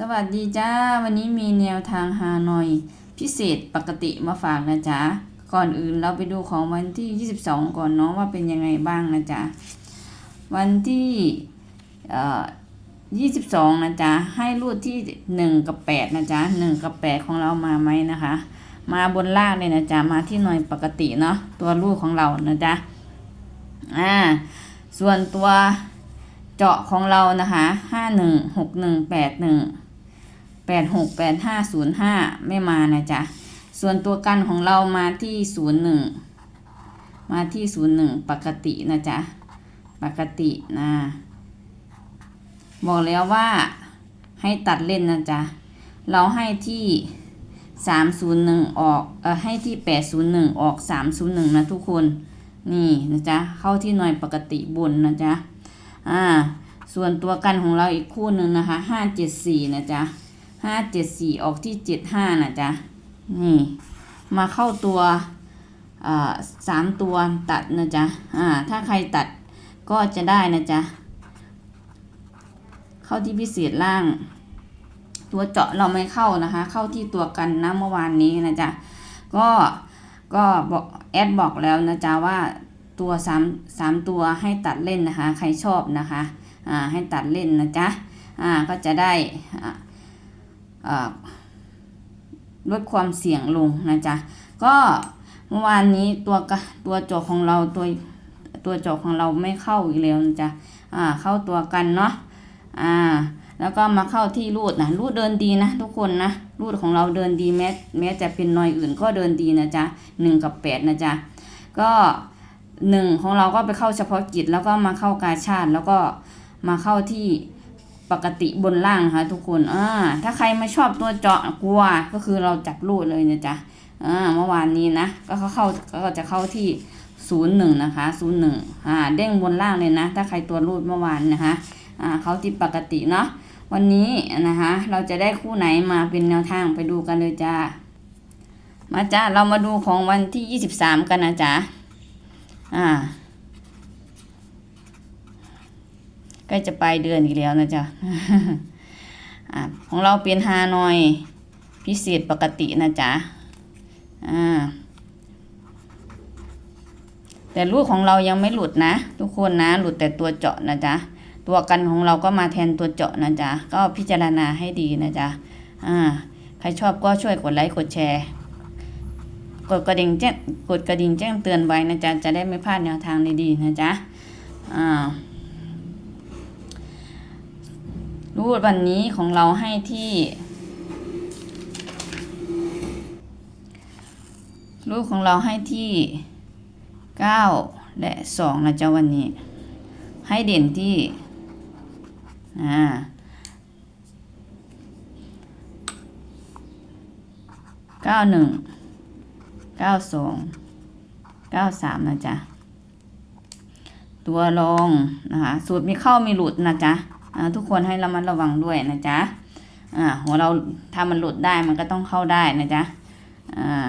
สวัสดีจ้า วันนี้มีแนวทางฮานอย พิเศษปกติมาฝากนะจ๊ะ ก่อนอื่นเราไปดูของวันที่ 22 ก่อนเนาะว่าเป็นยังไงบ้างนะจ๊ะ วันที่เอ่อ22 นะจ๊ะ ให้รูดที่ 1 กับ 8 นะจ๊ะ 1 กับ 8 ของเรามาไหมนะคะ มาบนล่างเลยนะจ๊ะ มาที่หน่อยปกติเนาะตัวรูดของเรานะจ๊ะ อ่า ส่วนตัวเจาะของเรานะคะ 516181 แปดหกแปดห้าศูนย์ห้าไม่มานะจ๊ะ ส่วนตัวกันของเรามาที่ศูนย์หนึ่งมาที่ศูนย์หนึ่งปกตินะจ๊ะ ปกตินะ บอกแล้วว่าให้ตัดเล่นนะจ๊ะ เราให้ที่สามศูนย์หนึ่งออกเออให้ที่แปดศูนย์หนึ่งออกสามศูนย์หนึ่งนะทุกคน นี่นะจ๊ะ เข้าที่หน่วยปกติบนนะจ๊ะ อ่า ส่วนตัวกันของเราอีกคู่หนึ่งนะคะห้าเจ็ดสี่นะจ๊ะ ห้าเจ็ดสี่ออกที่เจ็ดห้านะจ๊ะ นี่ มาเข้าตัวอ่าสามตัวตัดนะจ๊ะ อ่า ถ้าใครตัดก็จะได้นะจ๊ะ เข้าที่พิเศษล่าง ตัวเจาะเราไม่เข้านะคะ เข้าที่ตัวกันนะเมื่อวานนี้นะจ๊ะ ก็ก็บอกแอดบอกแล้วนะจ๊ะว่าตัวสามสามตัวให้ตัดเล่นนะคะ ใครชอบนะคะ อ่า ให้ตัดเล่นนะจ๊ะ อ่า ก็จะได้อ่าอ่า ลดความเสี่ยงลงนะจ๊ะก็เมื่อวานนี้ตัวกะตัวโจของเราตัวตัวโจของเราไม่เข้าอีกแล้วนะจ๊ะอ่าเข้าตัวกันเนาะอ่าแล้วก็มาเข้าที่รูดนะรูดเดินดีนะทุกคนนะรูดของเราเดินดีแม้แม้จะเป็นนอยอื่นก็เดินดีนะจ๊ะหนึ่งกับแปดนะจ๊ะก็หนึ่งของเราก็ไปเข้าเฉพาะกิจแล้วก็มาเข้ากาชาติแล้วก็มาเข้าที่ ปกติบนล่างนะคะทุกคนอ่าถ้าใครม่ชอบตัวเจาะกลัวก็คือเราจับรูดเลยนะจ๊ะอ่าเมื่อวานนี้นะ ก็เขาเข้าก็จะเข้าที่ศูนย์หนึ่งนะคะศูนย์หนึ่งอ่าเด้งบนล่างเลยนะ ถ้าใครตัวรูดเมื่อวานนะคะอ่าเขาที่ปกติเนาะวันนี้นะคะเราจะได้คู่ไหนมาเป็นแนวทางไปดูกันเลยจ้ามาจ้าเรามาดูของวันที่ยี่สิบสามกันนะจ๊ะอ่า ใกล้จะปลายเดือนอีกแล้วนะจ๊ะอ่าของเราเป็นฮานอยพิเศษปกตินะจ๊ะอ่าแต่ลูกของเรายังไม่หลุดนะ ทุกคนนะ หลุดแต่ตัวเจาะนะจ๊ะตัวกันของเราก็มาแทนตัวเจาะนะจ๊ะก็พิจารณาให้ดีนะจ๊ะอ่าใครชอบก็ช่วยกดไลค์กดแชร์ กดกระดิ่งแจ้งกดกระดิ่งแจ้งเตือนไว้นะจ๊ะจะได้ไม่พลาดแนวทางดีๆนะจ๊ะอ่า รูดวันนี้ของเราให้ที่รูปของเราให้ที่เก้าและสองนะจ๊ะวันนี้ ให้เด่นที่อ่าเก้าหนึ่งเก้าสองเก้าสามนะจ๊ะ ตัวรองนะคะ สูตรมีเข้ามีหลุดนะจ๊ะ ทุกคนให้ระมัดระวังด้วยนะจ๊ะอ่าหัวเราถ้ามันหลุดได้มันก็ต้องเข้าได้นะจ๊ะอ่า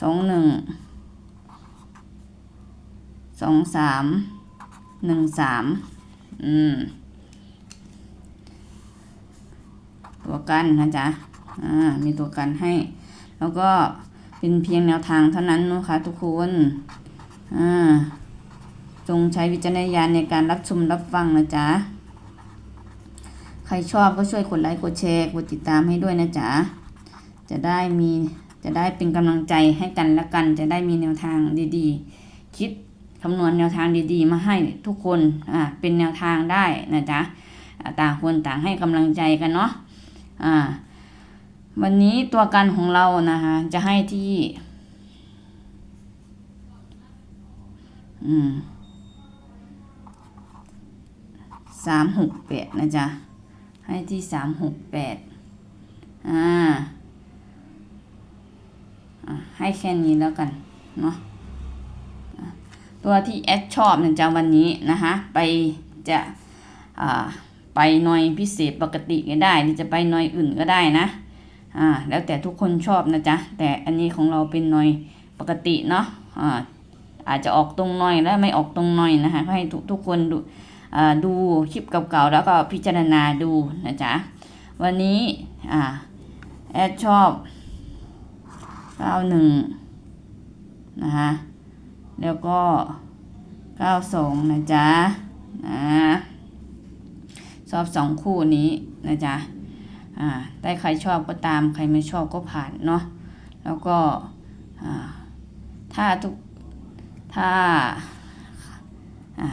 สองหนึ่งสองสามหนึ่งสามอืมตัวกันนะจ๊ะอ่ามีตัวกันให้ แล้วก็เป็นเพียงแนวทางเท่านั้นนะคะทุกคนอ่า จงใช้วิจารณญาณในการรับชมรับฟังนะจ๊ะ ใครชอบก็ช่วยกดไลค์กดแชร์กดติดตามให้ด้วยนะจ๊ะ จะได้มีจะได้เป็นกำลังใจให้กันและกัน จะได้มีแนวทางดีๆ คิดคำนวณแนวทางดีๆ มาให้ทุกคนอ่าเป็นแนวทางได้นะจ๊ะต่างคนต่างให้กำลังใจกันเนาะอ่าวันนี้ตัวกันของเรานะคะจะให้ที่ อืม สามหกแปดนะจ๊ะ ให้ที่สามหกแปดอ่าให้แค่นี้แล้วกันเนาะตัวที่แอดชอบเนี่ยจะวันนี้นะคะไปจะอ่าไปหน่อยพิเศษปกติก็ได้หรือจะไปหน่อยอื่นก็ได้นะอ่าแล้วแต่ทุกคนชอบนะจ๊ะแต่อันนี้ของเราเป็นหน่อยปกติเนาะอ่าอาจจะออกตรงหน่อยแล้วไม่ออกตรงหน่อยนะคะให้ทุกทุกคนดู ดูคลิปเก่าๆแล้วก็พิจารณาดูนะจ๊ะวันนี้อ่าแอดชอบเก้าหนึ่งนะคะแล้วก็เก้าสองนะจ๊ะนะชอบสองคู่นี้นะจ๊ะอ่าได้ใครชอบก็ตามใครไม่ชอบก็ผ่านเนาะแล้วก็ถ้าทุกถ้าอ่า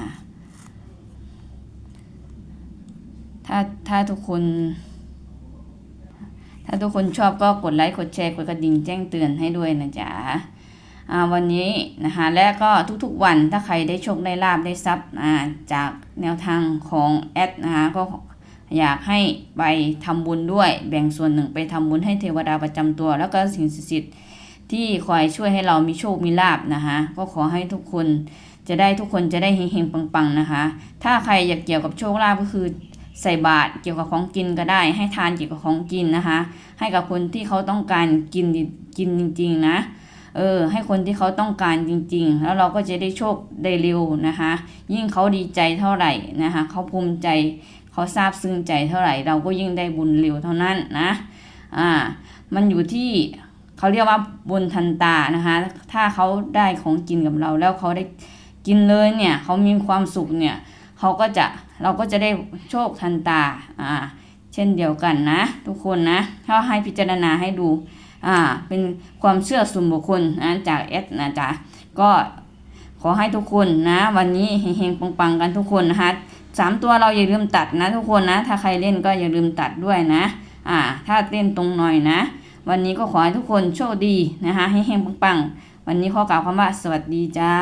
ถ้าถ้าทุกคน ถ้าทุกคนชอบก็กดไลค์กดแชร์กดกระดิ่งแจ้งเตือนให้ด้วยนะจ๊ะวันนี้นะคะและก็ทุกๆวันถ้าใครได้โชคได้ลาบได้ทรัพย์จากแนวทางของแอดนะคะก็อยากให้ไปทำบุญด้วย แบ่งส่วนหนึ่งไปทำบุญให้เทวดาประจำตัว แล้วก็สิ่งศักดิ์สิทธิ์ที่คอยช่วยให้เรามีโชคมีลาบนะคะก็ขอให้ทุกคนจะได้ทุกคนจะได้เฮงๆปังๆนะคะ ถ้าใครอยากเกี่ยวกับโชคลาภก็คือ ใส่บาตรเกี่ยวกับของกินก็ได้ ให้ทานเกี่ยวกับของกินนะคะ ให้กับคนที่เขาต้องการกินกินจริง ๆ นะเออให้คนที่เขาต้องการจริง ๆ แล้วเราก็จะได้โชคได้เร็วนะคะ ยิ่งเขาดีใจเท่าไหร่นะคะเขาภูมิใจเขาซาบซึ้งใจเท่าไหร่ เราก็ยิ่งได้บุญเร็วเท่านั้นนะอ่ามันอยู่ที่เขาเรียกว่าบุญทันตานะคะ ถ้าเขาได้ของกินกับเราแล้วเขาได้กินเลยเนี่ยเขามีความสุขเนี่ยเขาก็จะ เราก็จะได้โชคทันตาอ่าเช่นเดียวกันนะ ทุกคนนะถ้าให้พิจารณาให้ดูอ่าเป็นความเชื่อส่วนบุคคลนะจากเอสนะจ๊ะก็ขอให้ทุกคนนะ วันนี้เฮงๆปังๆกันทุกคนนะคะสามตัวเราอย่าลืมตัดนะทุกคนนะ ถ้าใครเล่นก็อย่าลืมตัดด้วยนะ อ่า ถ้าเล่นตรงหน่อยนะ วันนี้ก็ขอให้ทุกคนโชคดีนะคะให้เฮงๆปังๆ วันนี้ขอกล่าวคำว่าสวัสดีจ้า